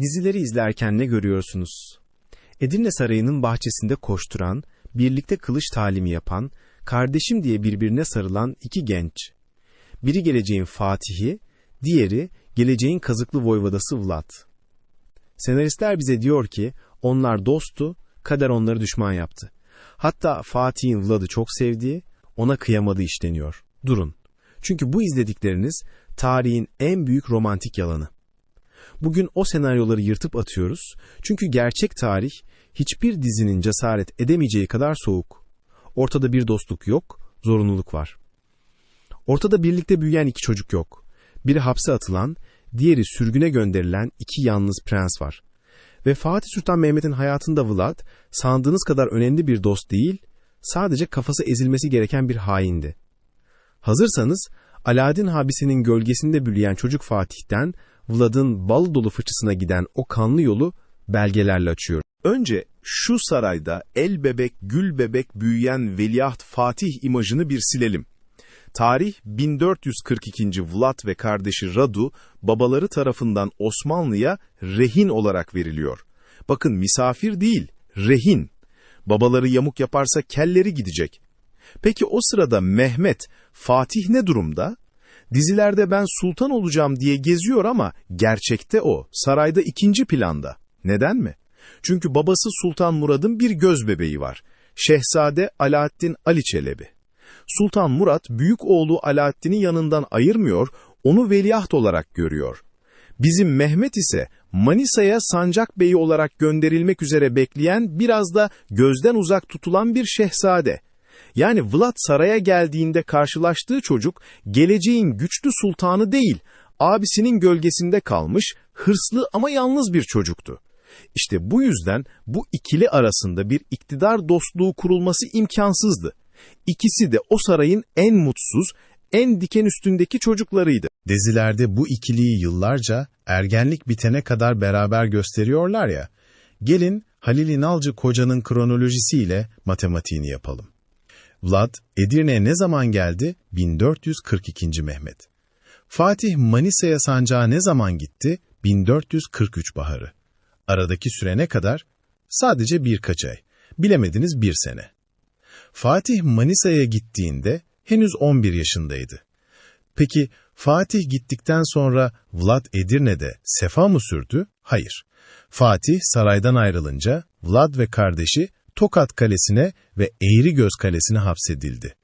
Dizileri izlerken ne görüyorsunuz? Edirne Sarayı'nın bahçesinde koşturan, birlikte kılıç talimi yapan, kardeşim diye birbirine sarılan iki genç. Biri geleceğin Fatihi, diğeri geleceğin kazıklı voyvodası Vlad. Senaristler bize diyor ki, onlar dosttu, kader onları düşman yaptı. Hatta Fatih'in Vlad'ı çok sevdiği, ona kıyamadığı işleniyor. Durun. Çünkü bu izledikleriniz tarihin en büyük romantik yalanı. Bugün o senaryoları yırtıp atıyoruz. Çünkü gerçek tarih hiçbir dizinin cesaret edemeyeceği kadar soğuk. Ortada bir dostluk yok, zorunluluk var. Ortada birlikte büyüyen iki çocuk yok. Biri hapse atılan, diğeri sürgüne gönderilen iki yalnız prens var. Ve Fatih Sultan Mehmet'in hayatında Vlad, sandığınız kadar önemli bir dost değil, sadece kafası ezilmesi gereken bir haindi. Hazırsanız, Alaaddin habisinin gölgesinde büyüyen çocuk Fatih'ten Vlad'ın bal dolu fıçısına giden o kanlı yolu belgelerle açıyor. Önce şu sarayda el bebek, gül bebek büyüyen veliaht Fatih imajını bir silelim. Tarih 1442. Vlad ve kardeşi Radu babaları tarafından Osmanlı'ya rehin olarak veriliyor. Bakın misafir değil, rehin. Babaları yamuk yaparsa kelleri gidecek. Peki o sırada Mehmet, Fatih ne durumda? Dizilerde ben sultan olacağım diye geziyor ama gerçekte o, sarayda ikinci planda. Neden mi? Çünkü babası Sultan Murad'ın bir göz bebeği var. Şehzade Alaaddin Ali Çelebi. Sultan Murat büyük oğlu Alaaddin'i yanından ayırmıyor, onu veliaht olarak görüyor. Bizim Mehmet ise Manisa'ya sancak beyi olarak gönderilmek üzere bekleyen biraz da gözden uzak tutulan bir şehzade. Yani Vlad saraya geldiğinde karşılaştığı çocuk geleceğin güçlü sultanı değil, abisinin gölgesinde kalmış, hırslı ama yalnız bir çocuktu. İşte bu yüzden bu ikili arasında bir iktidar dostluğu kurulması imkansızdı. İkisi de o sarayın en mutsuz, en diken üstündeki çocuklarıydı. Dizilerde bu ikiliyi yıllarca ergenlik bitene kadar beraber gösteriyorlar ya. Gelin Halil İnalcı kocanın kronolojisiyle matematiğini yapalım. Vlad, Edirne'ye ne zaman geldi? 1442. Mehmet. Fatih Manisa'ya sancağı ne zaman gitti? 1443 baharı. Aradaki süre ne kadar? Sadece birkaç ay. Bilemediniz bir sene. Fatih Manisa'ya gittiğinde henüz 11 yaşındaydı. Peki Fatih gittikten sonra Vlad Edirne'de sefa mı sürdü? Hayır. Fatih saraydan ayrılınca Vlad ve kardeşi Tokat Kalesi'ne ve Eğrigöz Kalesi'ne hapsedildi.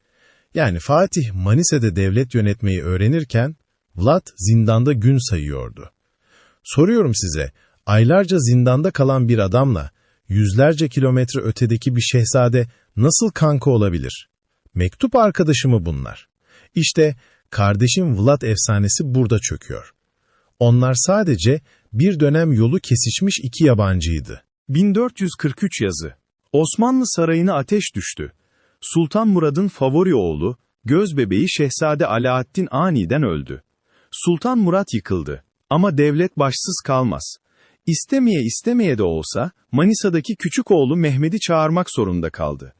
Yani Fatih Manisa'da devlet yönetmeyi öğrenirken Vlad zindanda gün sayıyordu. Soruyorum size, aylarca zindanda kalan bir adamla yüzlerce kilometre ötedeki bir şehzade nasıl kanka olabilir? Mektup arkadaşı mı bunlar? İşte kardeşim Vlad efsanesi burada çöküyor. Onlar sadece bir dönem yolu kesişmiş iki yabancıydı. 1443 yazı. Osmanlı sarayına ateş düştü. Sultan Murad'ın favori oğlu, göz bebeği Şehzade Alaaddin aniden öldü. Sultan Murat yıkıldı. Ama devlet başsız kalmaz. İstemeye istemeye de olsa Manisa'daki küçük oğlu Mehmet'i çağırmak zorunda kaldı.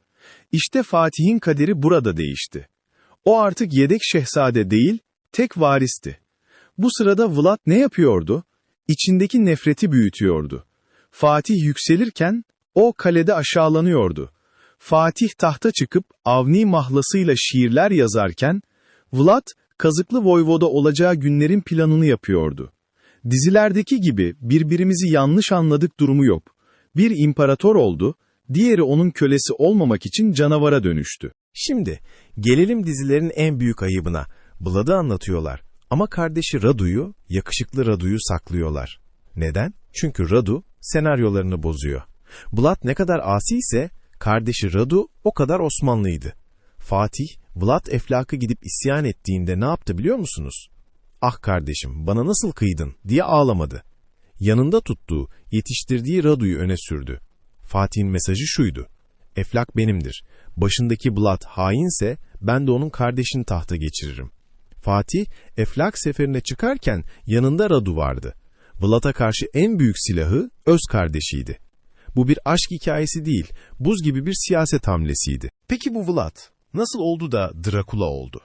İşte Fatih'in kaderi burada değişti. O artık yedek şehzade değil, tek varisti. Bu sırada Vlad ne yapıyordu? İçindeki nefreti büyütüyordu. Fatih yükselirken, o kalede aşağılanıyordu. Fatih tahta çıkıp Avni mahlasıyla şiirler yazarken, Vlad, kazıklı voyvoda olacağı günlerin planını yapıyordu. Dizilerdeki gibi birbirimizi yanlış anladık durumu yok. Bir imparator oldu, diğeri onun kölesi olmamak için canavara dönüştü. Şimdi gelelim dizilerin en büyük ayıbına. Vlad'ı anlatıyorlar ama kardeşi Radu'yu, yakışıklı Radu'yu saklıyorlar. Neden? Çünkü Radu senaryolarını bozuyor. Vlad ne kadar asi ise kardeşi Radu o kadar Osmanlıydı. Fatih, Vlad Eflak'ı gidip isyan ettiğinde ne yaptı biliyor musunuz? Ah kardeşim bana nasıl kıydın diye ağlamadı. Yanında tuttuğu, yetiştirdiği Radu'yu öne sürdü. Fatih'in mesajı şuydu. Eflak benimdir. Başındaki Vlad hainse ben de onun kardeşini tahta geçiririm. Fatih, Eflak seferine çıkarken yanında Radu vardı. Vlad'a karşı en büyük silahı öz kardeşiydi. Bu bir aşk hikayesi değil, buz gibi bir siyaset hamlesiydi. Peki bu Vlad, nasıl oldu da Drakula oldu?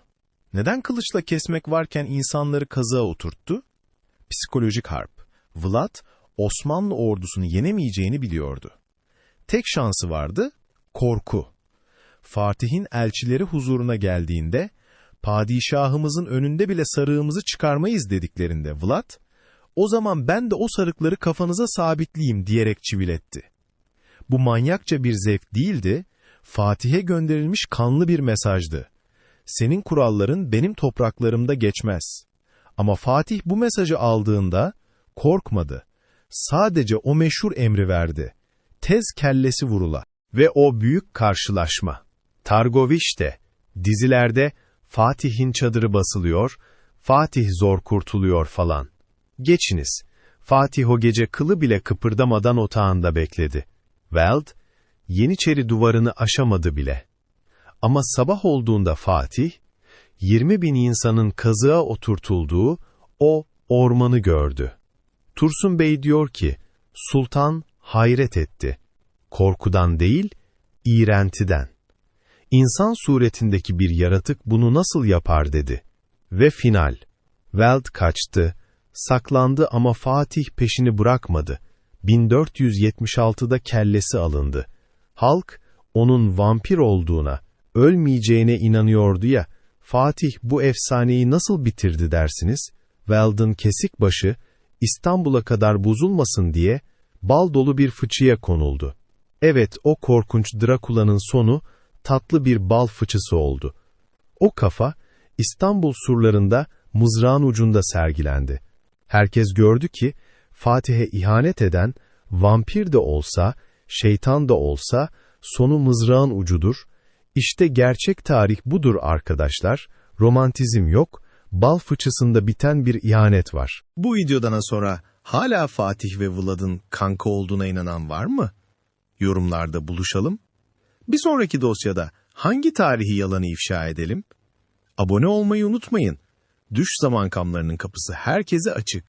Neden kılıçla kesmek varken insanları kazığa oturttu? Psikolojik harp. Vlad, Osmanlı ordusunu yenemeyeceğini biliyordu. Tek şansı vardı, korku. Fatih'in elçileri huzuruna geldiğinde, padişahımızın önünde bile sarığımızı çıkarmayız dediklerinde Vlad, o zaman ben de o sarıkları kafanıza sabitleyeyim diyerek çiviletti. Bu manyakça bir zevk değildi, Fatih'e gönderilmiş kanlı bir mesajdı. Senin kuralların benim topraklarımda geçmez. Ama Fatih bu mesajı aldığında korkmadı. Sadece o meşhur emri verdi. Tez kellesi vurula. Ve o büyük karşılaşma. Targoviş'te, dizilerde Fatih'in çadırı basılıyor, Fatih zor kurtuluyor falan. Geçiniz. Fatih o gece kılı bile kıpırdamadan otağında bekledi. Weld, Yeniçeri duvarını aşamadı bile. Ama sabah olduğunda Fatih, 20 bin insanın kazığa oturtulduğu o ormanı gördü. Tursun Bey diyor ki, Sultan hayret etti. Korkudan değil, iğrentiden. İnsan suretindeki bir yaratık bunu nasıl yapar dedi. Ve final. Weld kaçtı, saklandı ama Fatih peşini bırakmadı. 1476'da kellesi alındı. Halk, onun vampir olduğuna, ölmeyeceğine inanıyordu ya, Fatih bu efsaneyi nasıl bitirdi dersiniz? Weld'ın kesik başı, İstanbul'a kadar bozulmasın diye, bal dolu bir fıçıya konuldu. Evet, o korkunç Drakula'nın sonu, tatlı bir bal fıçısı oldu. O kafa, İstanbul surlarında mızrağın ucunda sergilendi. Herkes gördü ki, Fatih'e ihanet eden, vampir de olsa, şeytan da olsa, sonu mızrağın ucudur. İşte gerçek tarih budur arkadaşlar, romantizm yok, bal fıçısında biten bir ihanet var. Bu videodan sonra hala Fatih ve Vlad'ın kanka olduğuna inanan var mı? Yorumlarda buluşalım. Bir sonraki dosyada hangi tarihi yalanı ifşa edelim? Abone olmayı unutmayın. Düş zaman kamlarının kapısı herkese açık.